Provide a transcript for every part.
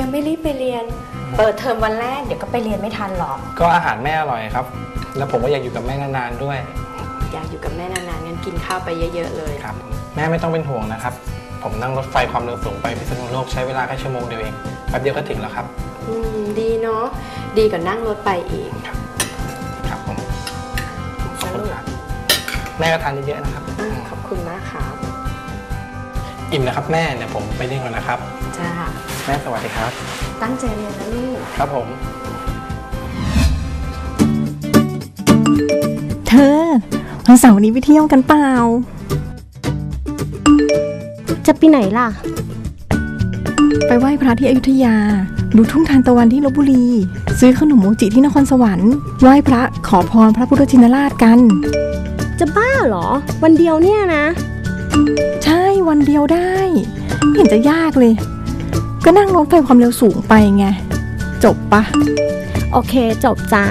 ยังไม่รีบไปเรียน เปิดเทอมวันแรกเดี๋ยวก็ไปเรียนไม่ทันหรอก ก็อาหารแม่อร่อยครับ แล้วผมก็อยากอยู่กับแม่นานๆด้วย อยากอยู่กับแม่นานๆงั้นกินข้าวไปเยอะ ๆ เลยครับ แม่ไม่ต้องเป็นห่วงนะครับ ผมนั่งรถไฟความเร็วสูงไปพิษณุโลกใช้เวลาแค่ชั่วโมงเดียวเองแป๊บเดียวก็ถึงแล้วครับ อืมดีเนาะดีกว่านั่งรถไปอีกครับผมขอบคุณครับแม่ก็ทานเยอะๆนะครับอืมขอบคุณมากครับ อิ่มนะครับแม่เดี๋ยวผมไปเรียนก่อนนะครับ จ้า แม่สวัสดีครับ ตั้งใจเรียนนะลูก ครับผม เธอวันเสาร์นี้ไปเที่ยวกันเปล่า จะไปไหนล่ะ ไปไหว้พระที่อยุธยา ดูทุ่งทานตะวันที่ลบบุรี ซื้อขนมโมจิที่นครสวรรค์ไหว้พระขอพรพระพุทธชินราชกัน จะบ้าเหรอ วันเดียวเนี่ยนะใช่ วันเดียวได้ไม่เห็นจะยากเลย ก็นั่งรถไฟความเร็วสูงไปไง จบปะโอเค จบจ้า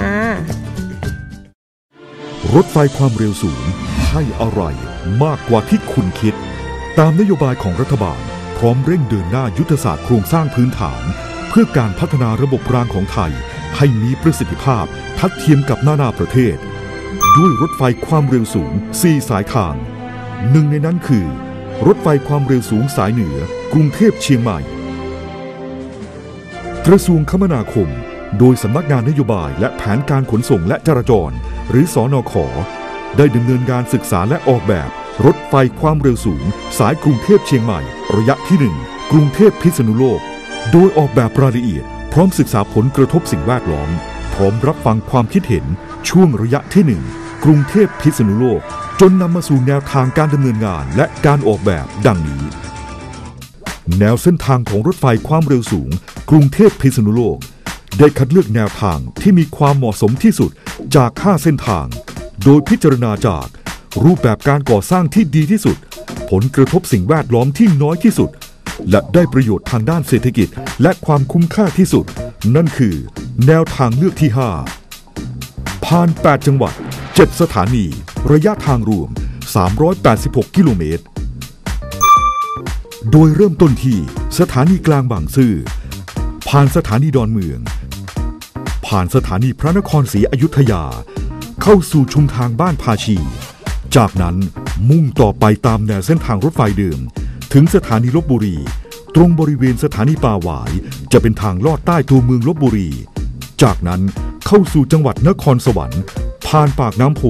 รถไฟความเร็วสูงให้อะไรมากกว่าที่คุณคิด ตามนโยบายของรัฐบาล พร้อมเร่งเดินหน้ายุทธศาสตร์โครงสร้างพื้นฐาน เพื่อการพัฒนาระบบรางของไทย ให้มีประสิทธิภาพทัดเทียมกับนานาประเทศ ด้วยรถไฟความเร็วสูง 4 สายทาง หนึ่งในนั้นคือ รถไฟความเร็วสูงสายเหนือกรุงเทพเชียงใหม่ กระทรวงคมนาคม โดยสำนักงานนโยบายและแผนการขนส่งและจราจร หรือสอนอขอได้ดำเนินการศึกษาและออกแบบ รถไฟความเร็วสูง สายกรุงเทพเชียงใหม่ ระยะที่ 1 กรุงเทพพิษณุโลก โดยออกแบบรายละเอียด พร้อมศึกษาผลกระทบสิ่งแวดล้อม พร้อมรับฟังความคิดเห็นช่วงระยะที่ 1 กรุงเทพพิษณุโลก จนนำมาสู่แนวทางการดำเนินงานและการออกแบบดังนี้ แนวเส้นทางของรถไฟความเร็วสูง กรุงเทพพิษณุโลก ได้คัดเลือกแนวทางที่มีความเหมาะสมที่สุดจาก 5 เส้นทาง โดยพิจารณาจากรูปแบบการก่อสร้างที่ดีที่สุด ผลกระทบสิ่งแวดล้อมที่น้อยที่สุด และได้ประโยชน์ทางด้านเศรษฐกิจ และความคุ้มค่าที่สุด นั่นคือ แนวทางเลือกที่ 5 ผ่าน 8 จังหวัด 7 สถานี ระยะทางรวม 386 กิโลเมตร โดยเริ่มต้นที่สถานีกลางบางซื่อ ผ่านสถานีดอนเมือง ผ่านสถานีพระนครศรีอยุธยา เข้าสู่ชุมทางบ้านภาชี จากนั้นมุ่งต่อไปตามแนวเส้นทางรถไฟเดิม ถึงสถานีลบบุรี ตรงบริเวณสถานีป่าหวาย จะเป็นทางลอดใต้ตัวเมืองลบบุรี จากนั้นเข้าสู่จังหวัดนครสวรรค์ ผ่านปากน้ำโพ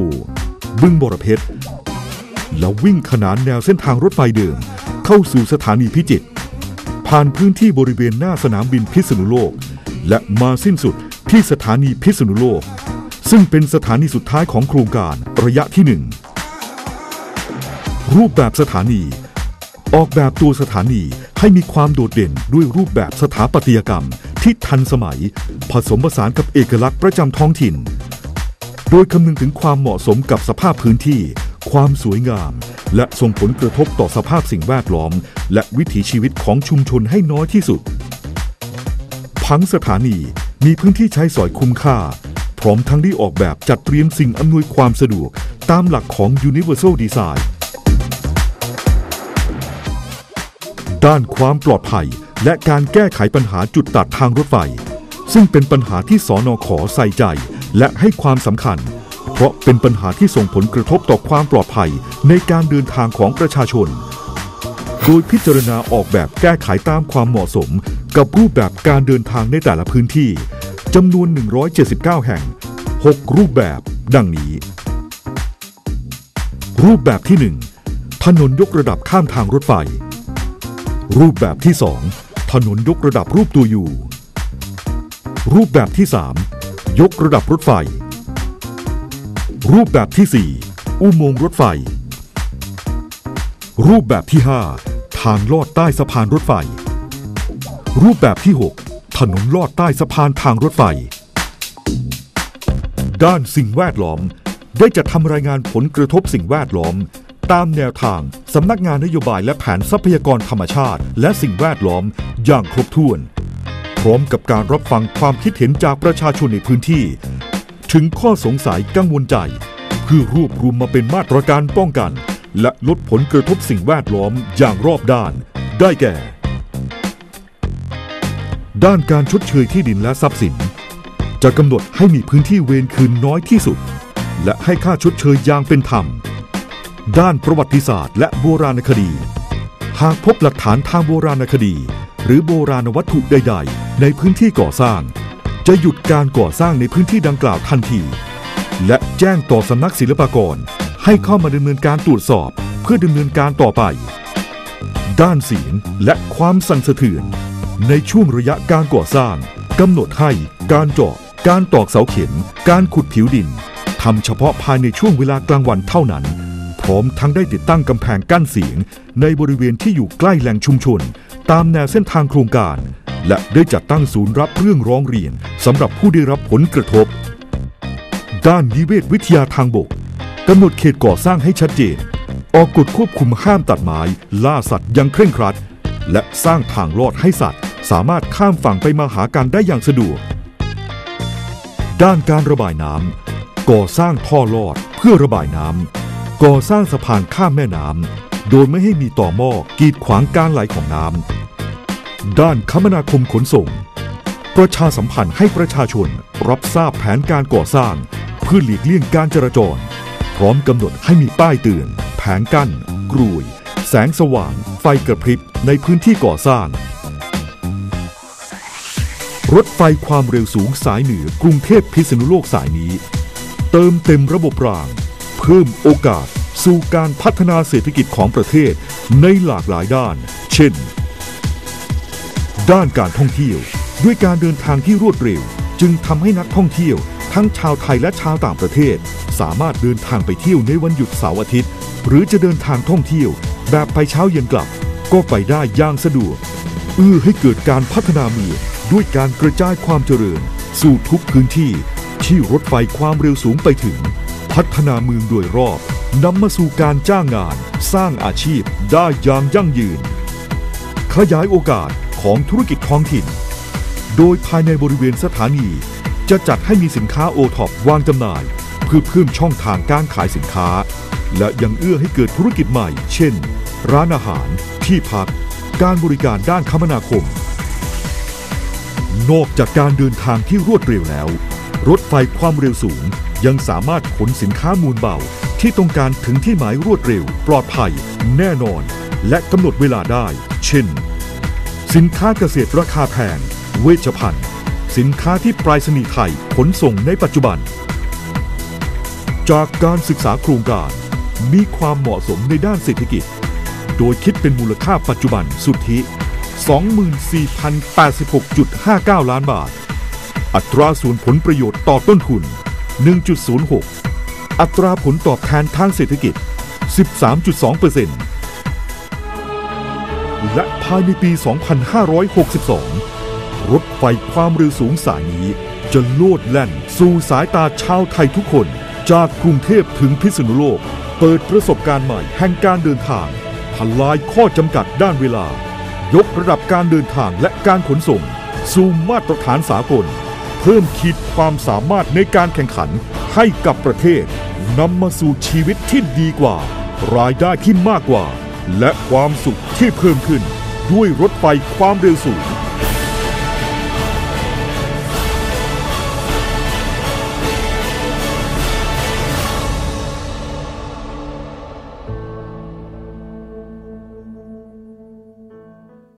บึงบรเพชร แล้ววิ่งขนานแนวเส้นทางรถไฟเดิม เข้าสู่สถานีพิจิตรผ่านพื้นที่บริเวณหน้าสนามบินพิษณุโลก และมาสิ้นสุดที่สถานีพิษณุโลก ซึ่งเป็นสถานีสุดท้ายของโครงการระยะที่หนึ่งรูปแบบสถานี ออกแบบตัวสถานีให้มีความโดดเด่นด้วยรูปแบบสถาปัตยกรรมที่ทันสมัย ผสมผสานกับเอกลักษณ์ประจำท้องถิ่น ดยคำนึงถึงความเหมาะสมกับสภาพพื้นที่ ความสวยงาม และส่งผลกระทบต่อสภาพสิ่งแวดล้อม และวิถีชีวิตของชุมชนให้น้อยที่สุด พังสถานีมีพื้นที่ใช้สอยคุ้มค่า พร้อมทั้งได้ออกแบบจัดเตรียมสิ่งอำนวยความสะดวก ตามหลักของ Universal Design ด้านความปลอดภัย และการแก้ไขปัญหาจุดตัดทางรถไฟ ซึ่งเป็นปัญหาที่สอนอขอใส่ใจ และให้ความสำคัญ เพราะเป็นปัญหาที่ส่งผลกระทบต่อความปลอดภัยในการเดินทางของประชาชน โดยพิจารณาออกแบบแก้ไขตามความเหมาะสม กับรูปแบบการเดินทางในแต่ละพื้นที่จำนวน 179 แห่ง 6 รูปแบบดังนี้ รูปแบบที่ 1 ถนนยกระดับข้ามทางรถไฟ รูปแบบที่ 2 ถนนยกระดับรูปตัวยูรูปแบบที่ 3 ยกระดับรถไฟ รูปแบบที่ 4 อุโมงค์รถไฟ รูปแบบที่ 5 ทางลอดใต้สะพานรถไฟ รูปแบบที่ 6 ถนนลอดใต้สะพานทางรถไฟ ด้านสิ่งแวดล้อมได้จัดทำรายงานผลกระทบสิ่งแวดล้อม ตามแนวทางสำนักงานนโยบายและแผนทรัพยากรธรรมชาติ และสิ่งแวดล้อมอย่างครบถ้วน ร้อมกับการรับฟังความคิดเห็นจากประชาชนในพื้นที่ ถึงข้อสงสัยกังวลใจ เพื่อรวบรวมมาเป็นมาตรการป้องกัน และลดผลกระทบสิ่งแวดล้อมอย่างรอบด้าน ได้แก่ ด้านการชดเชยที่ดินและทรัพย์สิน จะกำหนดให้มีพื้นที่เวรคืนน้อยที่สุด และให้ค่าชดเชยอย่างเป็นธรรม ด้านประวัติศาสตร์ และโบราณคดี หากพบหลักฐานทางโบราณคดี หรือโบราณวัตถุใด ๆ ในพื้นที่ก่อสร้าง จะหยุดการก่อสร้างในพื้นที่ดังกล่าวทันที และแจ้งต่อสำนักศิลปากร ให้เข้ามาดำเนินการตรวจสอบเพื่อดำเนินการต่อไป ด้านเสียงและความสั่นสะเทือน ในช่วงระยะการก่อสร้างกำหนดให้การเจาะ การตอกเสาเข็ม การขุดผิวดินทำเฉพาะภายในช่วงเวลากลางวันเท่านั้น พร้อมทั้งได้ติดตั้งกำแพงกั้นเสียง ในบริเวณที่อยู่ใกล้แหล่งชุมชน ตามแนวเส้นทางโครงการ และได้จัดตั้งศูนย์รับเรื่องร้องเรียนสำหรับผู้ได้รับผลกระทบ ด้านนิเวศวิทยาทางบกกำหนดเขตก่อสร้างให้ชัดเจน ออกกฎควบคุมห้ามตัดไม้ล่าสัตว์อยังเคร่งครัด และสร้างทางลอดให้สัตว์ สามารถข้ามฝั่งไปมาหากันได้อย่างสะดวก ด้านการระบายน้ำก่อสร้างท่อลอดเพื่อระบายน้ำก่อสร้างสะพานข้ามแม่น้ำโดยไม่ให้มีต่อหม้อกีดขวางการไหลของน้ำ ด้านคมนาคมขนส่ง ประชาสัมพันธ์ให้ประชาชนรับทราบแผนการก่อสร้าง เพื่อหลีกเลี่ยงการจราจร พร้อมกำหนดให้มีป้ายเตือน แผงกั้น กรวย แสงสว่าง ไฟกระพริบในพื้นที่ก่อสร้าง รถไฟความเร็วสูงสายเหนือกรุงเทพพิษณุโลกสายนี้ เติมเต็มระบบราง เพิ่มโอกาสสู่การพัฒนาเศรษฐกิจของประเทศในหลากหลายด้าน เช่น ด้านการท่องเที่ยว ด้วยการเดินทางที่รวดเร็ว จึงทำให้นักท่องเที่ยว ทั้งชาวไทยและชาวต่างประเทศ สามารถเดินทางไปเที่ยวในวันหยุดเสาร์อาทิตย์ หรือจะเดินทางท่องเที่ยว แบบไปเช้าเย็นกลับ ก็ไปได้อย่างสะดวกเอื้อให้เกิดการพัฒนาเมืองด้วยการกระจายความเจริญ สู่ทุกพื้นที่ ที่รถไฟความเร็วสูงไปถึง พัฒนาเมืองโดยรอบนำมาสู่การจ้างงาน สร้างอาชีพได้อย่างยั่งยืน ขยายโอกาส ของธุรกิจท้องถิ่น โดยภายในบริเวณสถานี จะจัดให้มีสินค้าโอท็อปวางจำหน่าย เพื่อเพิ่มช่องทางการขายสินค้า และยังเอื้อให้เกิดธุรกิจใหม่ เช่น ร้านอาหาร ที่พัก การบริการด้านคมนาคม นอกจากการเดินทางที่รวดเร็วแล้ว รถไฟความเร็วสูงยังสามารถขนสินค้ามูลเบาที่ต้องการถึงที่หมายรวดเร็ว ปลอดภัย แน่นอน และกำหนดเวลาได้ เช่น สินค้าเกษตรราคาแพง เวชภัณฑ์ สินค้าที่ปรษณีย์ไทยขนส่งในปัจจุบัน จากการศึกษาโครงการมีความเหมาะสมในด้านเศรษฐกิจ โดยคิดเป็นมูลค่าปัจจุบันสุทธิ 24,086.59 ล้านบาท อัตราส่วนผลประโยชน์ต่อต้นทุน 1.06 อัตราผลตอบแทนทางเศรษฐกิจ 13.2% และภายในปี 2562 รถไฟความเร็วสูงสายนี้ จะโลดแล่นสู่สายตาชาวไทยทุกคน จากกรุงเทพถึงพิษณุโลก เปิดประสบการณ์ใหม่แห่งการเดินทางทลายข้อจำกัดด้านเวลา ยกระดับการเดินทางและการขนส่ง สู่มาตรฐานสากล เพิ่มขีดความสามารถในการแข่งขันให้กับประเทศนำมาสู่ชีวิตที่ดีกว่า รายได้ที่มากกว่า และความสุขที่เพิ่มขึ้นด้วยรถไฟความเร็วสูง